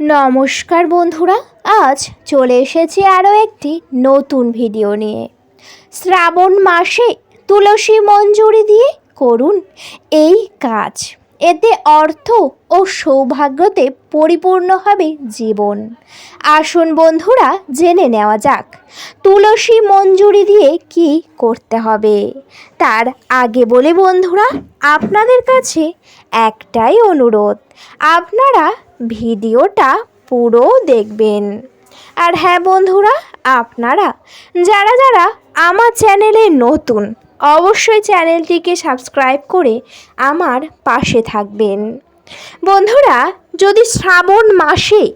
নমস্কার বন্ধুরা, আজ চলে এসেছি আরও একটি নতুন ভিডিও নিয়ে। শ্রাবণ মাসে তুলসী মঞ্জুরি দিয়ে করুন এই কাজ। এতে অর্থ ও সৌভাগ্যতে পরিপূর্ণ হবে জীবন। আসুন বন্ধুরা, জেনে নেওয়া যাক, তুলসী মঞ্জুরি দিয়ে কি করতে হবে? তার আগে বলে বন্ধুরা, আপনাদের কাছে একটাই অনুরোধ, আপনারা ভিডিওটা পুরো দেখবেন। আর হ্যাঁ বন্ধুরা, আপনারা, যারা যারা আমার চ্যানেলে নতুন, অবশ্যই চ্যানেলটিকে সাবস্ক্রাইব করে আমার পাশে থাকবেন। বন্ধুরা, যদি শ্রাবণ মাসে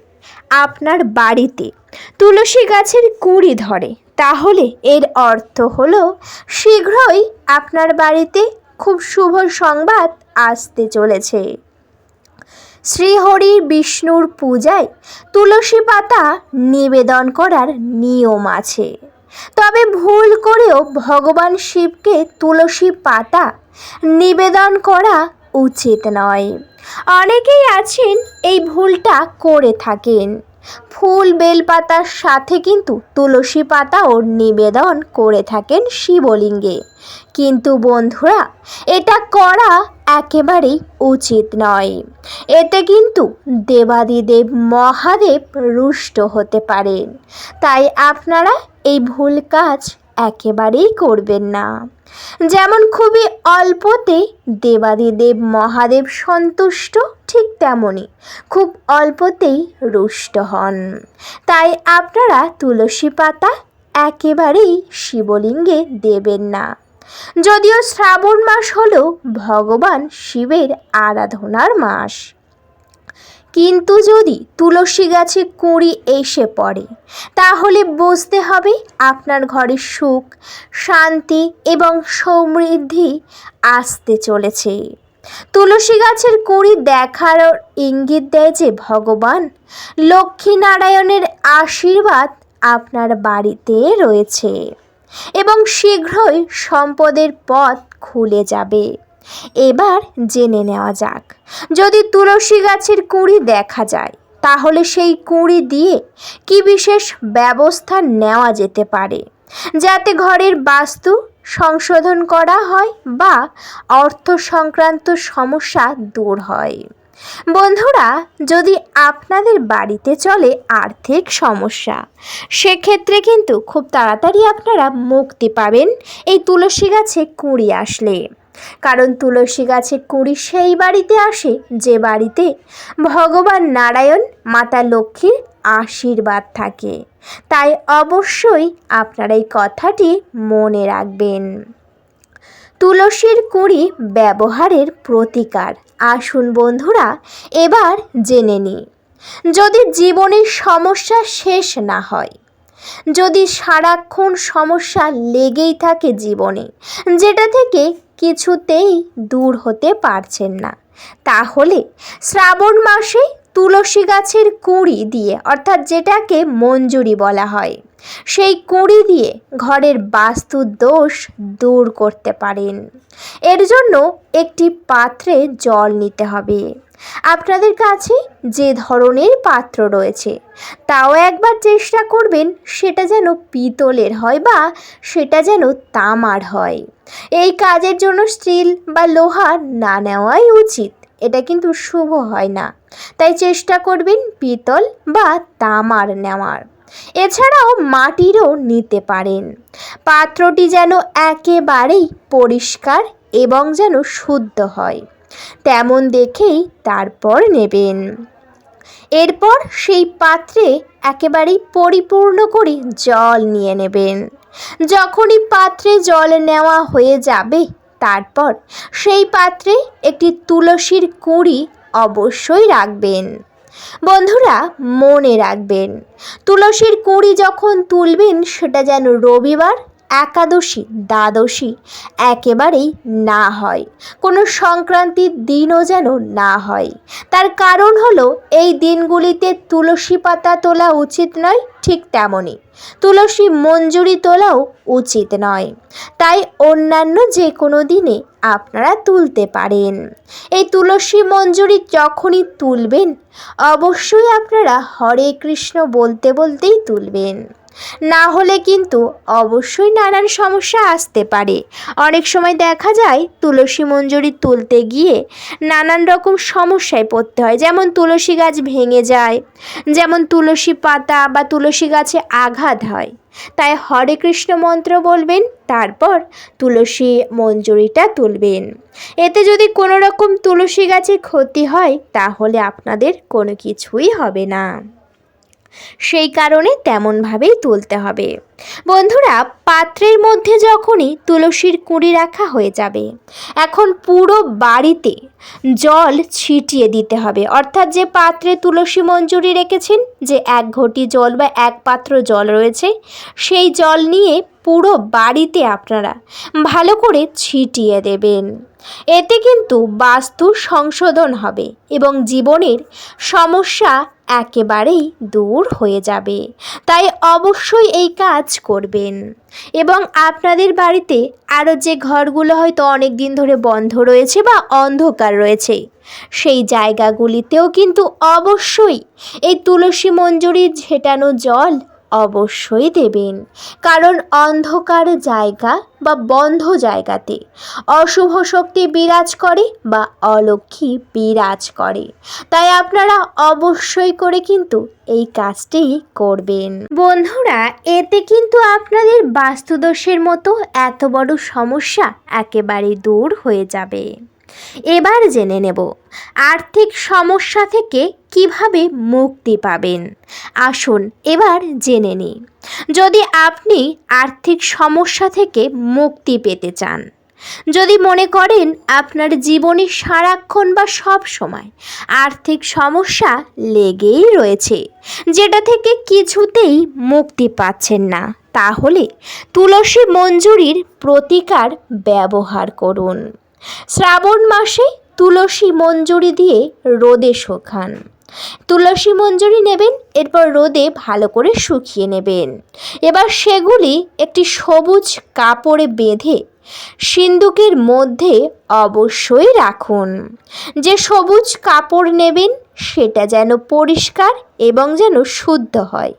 আপনার বাড়িতে তুলসী গাছের কুঁড়ি ধরে, তাহলে এর অর্থ হলো শীঘ্রই আপনার বাড়িতে খুব শুভ সংবাদ আসতে চলেছে। শ্রীহরি বিষ্ণুর পূজায় তুলসী পাতা নিবেদন করার নিয়ম আছে। তবে ভুল করেও ভগবান শিবকে তুলসী পাতা নিবেদন করা উচিত নয়। অনেকেই আছেন এই ভুলটা করে থাকেন। ফুল বেলপাতার সাথে কিন্তু তুলসী পাতাও নিবেদন করে থাকেন শিবলিঙ্গে। কিন্তু বন্ধুরা, এটা করা একেবারেই উচিত নয়। এতে কিন্তু দেবাদিদেব মহাদেব রুষ্ট হতে পারেন। তাই আপনারা এই ভুল কাজ একেবারেই করবেন না। যেমন খুবই অল্পতে দেবাদিদেব মহাদেব সন্তুষ্ট, ঠিক তেমনই খুব অল্পতেই রুষ্ট হন। তাই আপনারা তুলসী পাতা একেবারেই শিবলিঙ্গে দেবেন না। যদিও শ্রাবণ মাস হল ভগবান শিবের আরাধনার মাস। কিন্তু যদি তুলসী গাছে কুঁড়ি এসে পড়ে, তাহলে বুঝতে হবে আপনার ঘরে সুখ, শান্তি এবং সমৃদ্ধি আসতে চলেছে। তুলসী গাছের কুঁড়ি দেখার ইঙ্গিত দেয় যে ভগবান লক্ষ্মীনারায়ণের আশীর্বাদ আপনার বাড়িতে রয়েছে এবং শীঘ্রই সম্পদের পথ খুলে যাবে। এবার জেনে নেওয়া যাক। যদি তুলসী গাছের কুঁড়ি দেখা যায়, তাহলে সেই কুঁড়ি দিয়ে কি বিশেষ ব্যবস্থা নেওয়া যেতে পারে? যাতে ঘরের বাস্তু সংশোধন করা হয় বা অর্থ সংক্রান্ত সমস্যা দূর হয়। বন্ধুরা, যদি আপনাদের বাড়িতে চলে আর্থিক সমস্যা, সেক্ষেত্রে কিন্তু খুব তাড়াতাড়ি আপনারা মুক্তি পাবেন এই তুলসী গাছে কুঁড়ি আসলে। কারণ তুলসী গাছে কুড়ি সেই বাড়িতে আসে যে বাড়িতে ভগবান নারায়ণ, মাতা লক্ষ্মীর আশীর্বাদ থাকে। তাই অবশ্যই আপনারা এই কথাটি মনে রাখবেন। তুলসীর কুঁড়ি ব্যবহারের প্রতিকার। আসুন বন্ধুরা, এবার জেনে নিই। যদি জীবনের সমস্যা শেষ না হয়, যদি সারাক্ষণ সমস্যা লেগেই থাকে জীবনে, যেটা থেকে কিছুতেই দূর হতে পারছেন না। তাহলে শ্রাবণ মাসে তুলসী গাছের কুঁড়ি দিয়ে, অর্থাৎ যেটাকে মঞ্জুরি বলা হয়, সেই কুঁড়ি দিয়ে ঘরের বাস্তু দোষ দূর করতে পারেন। এর জন্য একটি পাত্রে জল নিতে হবে। আপনাদের কাছে যে ধরনের পাত্র রয়েছে, তাও একবার চেষ্টা করবেন সেটা যেন পিতলের হয় বা সেটা যেন তামার হয়। এই কাজের জন্য স্টিল বা লোহা না নেওয়াই উচিত, এটা কিন্তু শুভ হয় না। তাই চেষ্টা করবেন পিতল বা তামার নেওয়ার। এছাড়াও মাটিরও নিতে পারেন। পাত্রটি যেন একেবারেই পরিষ্কার এবং যেন শুদ্ধ হয়। তেমন দেখেই তারপর নেবেন। এরপর সেই পাত্রে একেবারেই পরিপূর্ণ করে জল নিয়ে নেবেন। যখনই পাত্রে জল নেওয়া হয়ে যাবে, তারপর সেই পাত্রে একটি তুলসীর কুঁড়ি অবশ্যই রাখবেন। বন্ধুরা, মনে রাখবেন, তুলসীর কুঁড়ি যখন তুলবেন, সেটা যেন রবিবার একাদশী, দ্বাদশী একেবারেই না হয়। কোনো সংক্রান্তির দিনও যেন না হয়। তার কারণ হলো, এই দিনগুলিতে তুলসী পাতা তোলা উচিত নয়, ঠিক তেমনই তুলসী মঞ্জুরি তোলাও উচিত নয়। তাই অন্যান্য যে কোনো দিনে আপনারা তুলতে পারেন। এই তুলসী মঞ্জুরি যখনই তুলবেন, অবশ্যই আপনারা হরে কৃষ্ণ বলতে বলতেই তুলবেন। না হলে কিন্তু অবশ্যই নানান সমস্যা আসতে পারে। অনেক সময় দেখা যায় তুলসী মঞ্জুরি তুলতে গিয়ে নানান রকম সমস্যায় পড়তে হয়। যেমন তুলসী গাছ ভেঙে যায়, যেমন তুলসী পাতা বা তুলসী গাছে আঘাত হয়। তাই হরে কৃষ্ণ মন্ত্র বলবেন, তারপর তুলসী মঞ্জুরিটা তুলবেন। এতে যদি কোনো রকম তুলসী গাছে ক্ষতি হয়, তাহলে আপনাদের কোনো কিছুই হবে না। সেই কারণে তেমনভাবেই তুলতে হবে। বন্ধুরা, পাত্রের মধ্যে যখনই তুলসীর কুঁড়ি রাখা হয়ে যাবে, এখন পুরো বাড়িতে জল ছিটিয়ে দিতে হবে। অর্থাৎ যে পাত্রে তুলসী মঞ্জুরি রেখেছেন, যে এক ঘটি জল বা এক পাত্র জল রয়েছে, সেই জল নিয়ে পুরো বাড়িতে আপনারা ভালো করে ছিটিয়ে দেবেন। এতে কিন্তু বাস্তু সংশোধন হবে এবং জীবনের সমস্যা একেবারেই দূর হয়ে যাবে। তাই অবশ্যই এই কাজ করবেন। এবং আপনাদের বাড়িতে আরও যে ঘরগুলো হয়তো অনেক দিন ধরে বন্ধ রয়েছে বা অন্ধকার রয়েছে, সেই জায়গাগুলিতেও কিন্তু অবশ্যই এই তুলসী মঞ্জুরির ঝেটানো জল অবশ্যই দেবেন। কারণ অন্ধকার জায়গা বা বন্ধ জায়গাতে অশুভ শক্তি বিরাজ করে বা অলক্ষী বিরাজ করে। তাই আপনারা অবশ্যই করে কিন্তু এই কাজটি করবেন। বন্ধুরা, এতে কিন্তু আপনাদের বাস্তুদোষের মতো এত বড় সমস্যা একেবারে দূর হয়ে যাবে। এবার জেনে নেব, আর্থিক সমস্যা থেকে কীভাবে মুক্তি পাবেন। আসুন এবার জেনে নিই। যদি আপনি আর্থিক সমস্যা থেকে মুক্তি পেতে চান, যদি মনে করেন আপনার জীবনে সারাক্ষণ বা সব সময় আর্থিক সমস্যা লেগেই রয়েছে, যেটা থেকে কিছুতেই মুক্তি পাচ্ছেন না, তাহলে তুলসী মঞ্জুরির প্রতিকার ব্যবহার করুন। শ্রাবণ মাসে তুলসী মঞ্জুরি দিয়ে রোদে শোখান তুলসী মঞ্জুরি নেবেন, এরপর রোদে ভালো করে শুকিয়ে নেবেন। এবার সেগুলি একটি সবুজ কাপড়ে বেঁধে সিন্দুকের মধ্যে অবশ্যই রাখুন। যে সবুজ কাপড় নেবেন, সেটা যেন পরিষ্কার এবং যেন শুদ্ধ হয়।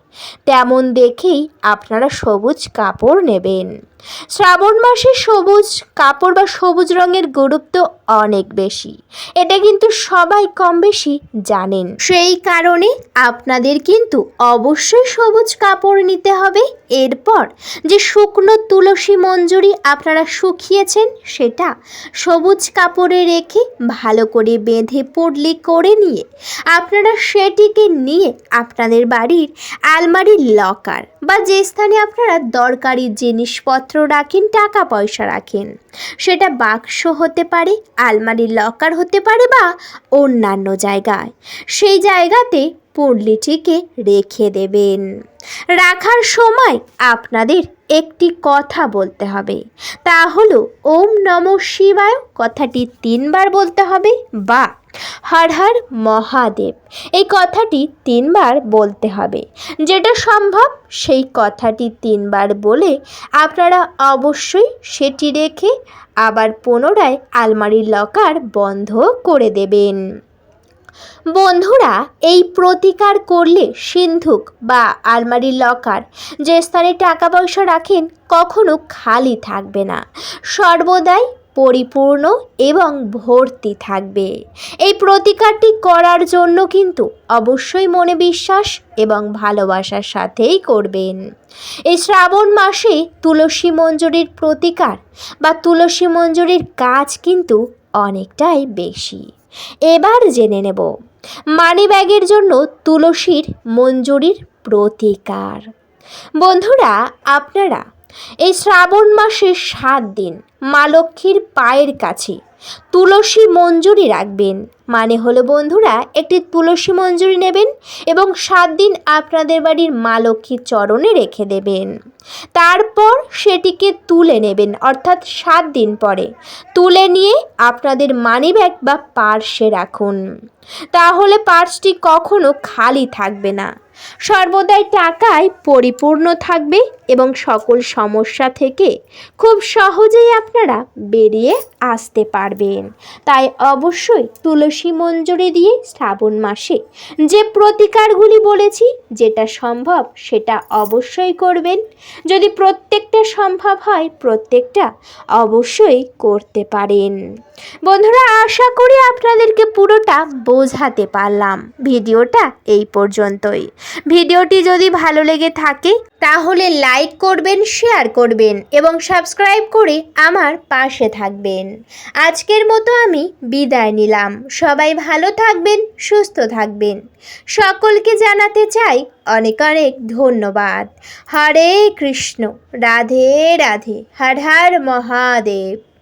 তেমন দেখেই আপনারা সবুজ কাপড় নেবেন। শ্রাবণ মাসে সবুজ কাপড় বা সবুজ রঙের গুরুত্ব অনেক বেশি। এটা কিন্তু সবাই কম বেশি জানেন। সেই কারণে আপনাদের কিন্তু অবশ্যই সবুজ কাপড় নিতে হবে। এরপর যে শুকনো তুলসী মঞ্জুরি আপনারা শুকিয়েছেন সেটা সবুজ কাপড়ে রেখে ভালো করে বেঁধে পুডলি করে নিয়ে আপনারা সেটিকে নিয়ে আপনাদের বাড়ির আলমারির লকার বা যে স্থানে আপনারা দরকারি জিনিসপত্র রাখেন, টাকা পয়সা রাখেন। সেটা বাক্স হতে পারে, আলমারির লকার হতে পারে বা অন্যান্য জায়গায়। সেই জায়গাতে পুডলিটিকে রেখে দেবেন। রাখার সময় আপনাদের একটি কথা বলতে হবে। তা হলো, ওম নম শিবায় কথাটি তিনবার বলতে হবে বা হর হর মহাদেব। এই কথাটি তিনবার বলতে হবে। যেটা সম্ভব, সেই কথাটি তিনবার বলে আপনারা অবশ্যই সেটি রেখে আবার পুনরায় আলমারির লকার বন্ধ করে দেবেন। বন্ধুরা, এই প্রতিকার করলে সিন্ধুক বা আলমারির লকার, যে স্থানে টাকা পয়সা রাখেন, কখনো খালি থাকবে না। সর্বদাই পরিপূর্ণ এবং ভর্তি থাকবে। এই প্রতিকারটি করার জন্য কিন্তু অবশ্যই মনে বিশ্বাস এবং ভালোবাসার সাথেই করবেন। এই শ্রাবণ মাসে তুলসী মঞ্জুরির প্রতিকার বা তুলসী মঞ্জুরির কাজ কিন্তু অনেকটাই বেশি। এবার জেনে নেব। মানি ব্যাগের জন্য তুলসীর মঞ্জুরির প্রতিকার। বন্ধুরা, আপনারা এই শ্রাবণ মাসের সাত দিন মা লক্ষ্মীর পায়ের কাছে তুলসী মঞ্জুরি রাখবেন। মানে হলো বন্ধুরা, একটি তুলসী মঞ্জুরি নেবেন এবং সাত দিন আপনাদের বাড়ির মা লক্ষ্মীর চরণে রেখে দেবেন। তারপর সেটিকে তুলে নেবেন, অর্থাৎ সাত দিন পরে। তুলে নিয়ে আপনাদের মানিব্যাগ বা পার্সে রাখুন। তাহলে পার্সটি কখনো খালি থাকবে না। সর্বদাই টাকায় পরিপূর্ণ থাকবে এবং সকল সমস্যা থেকে খুব সহজেই আপনারা বেরিয়ে আসতে পারবেন। তাই অবশ্যই তুলসী মঞ্জুরি দিয়ে শ্রাবণ মাসে যে প্রতিকারগুলি বলেছি, যেটা সম্ভব সেটা অবশ্যই করবেন। যদি প্রত্যেকটা সম্ভব হয়, প্রত্যেকটা অবশ্যই করতে পারেন। বন্ধুরা, আশা করি আপনাদেরকে পুরোটা বোঝাতে পারলাম। ভিডিওটা এই পর্যন্তই। ভিডিওটি যদি ভালো লেগে থাকে, তাহলে লাইক করবেন, শেয়ার করবেন এবং সাবস্ক্রাইব করে আমার পাশে থাকবেন। আজকের মতো আমি বিদায় নিলাম। সবাই ভালো থাকবেন, সুস্থ থাকবেন। সকলকে জানাতে চাই অনেক অনেক ধন্যবাদ। হরে কৃষ্ণ। রাধে রাধে। হর হর মহাদেব।